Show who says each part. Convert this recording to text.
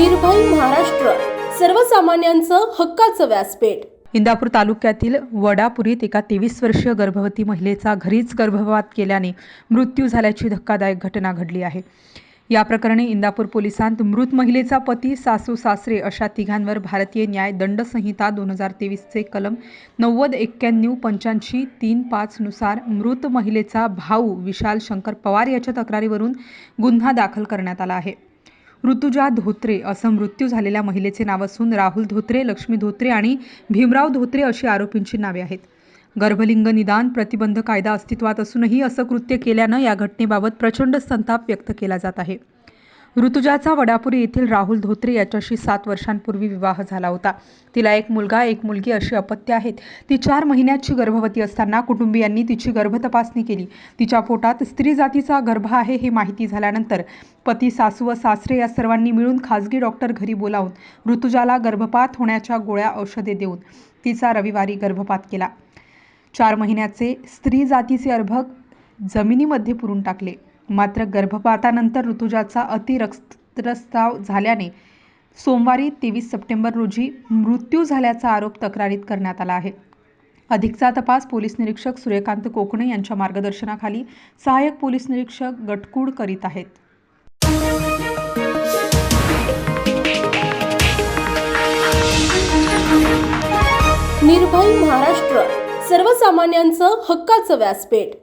Speaker 1: निर्भय महाराष्ट्र सर्वसामान्यांचं हक्काचं व्यासपीठ.
Speaker 2: इंदापूर तालुक्यातील वडापुरीत एका तेवीस वर्षीय गर्भवती महिलेचा घरीच गर्भपात केल्याने मृत्यू झाल्याची धक्कादायक घटना घडली आहे. या प्रकरणी इंदापूर पोलिसांत मृत महिलेचा पती सासू सासरे अशा तिघांवर भारतीय न्याय दंड संहिता दोन हजार तेवीसचे कलम नव्वद एक्क्याण्णव पंच्याऐंशी तीन पाचनुसार मृत महिलेचा भाऊ विशाल शंकर पवार याच्या तक्रारीवरून गुन्हा दाखल करण्यात आला आहे. ऋतुजा धोत्रे असं मृत्यू झालेल्या महिलेचे नाव असून राहुल धोत्रे लक्ष्मी धोत्रे आणि भीमराव धोत्रे अशी आरोपींची नावे आहेत. गर्भलिंग निदान प्रतिबंध कायदा अस्तित्वात असूनही असं कृत्य केल्यानं या घटनेबाबत प्रचंड संताप व्यक्त केला जात आहे. ऋतुजाचा वडापुरी येथील राहुल धोत्रे याच्याशी सात वर्षांपूर्वी विवाह झाला होता. तिला एक मुलगा एक मुलगी अशी अपत्य आहेत. ती चार महिन्याची गर्भवती असताना कुटुंबियांनी तिची गर्भतपासणी केली. तिच्या पोटात स्त्री जातीचा गर्भ आहे हे माहिती झाल्यानंतर पती सासू व सासरे या सर्वांनी मिळून खाजगी डॉक्टर घरी बोलावून ऋतुजाला गर्भपात होण्याच्या गोळ्या औषधे देऊन तिचा रविवारी गर्भपात केला. चार महिन्याचे स्त्री जातीचे अर्भक जमिनीमध्ये पुरून टाकले. मात्र गर्भपातानंतर ऋतुजाचा अतिरक्तस्राव झाल्याने सोमवारी तेवीस सप्टेंबर रोजी मृत्यू झाल्याचा आरोप तक्रारीत करण्यात आला आहे. अधिकचा तपास पोलीस निरीक्षक सूर्यकांत कोकणे यांच्या मार्गदर्शनाखाली सहाय्यक पोलीस निरीक्षक गटकूड करीत आहेत.
Speaker 1: निर्भय महाराष्ट्र सर्वसामान्यांचं हक्काचं व्यासपीठ.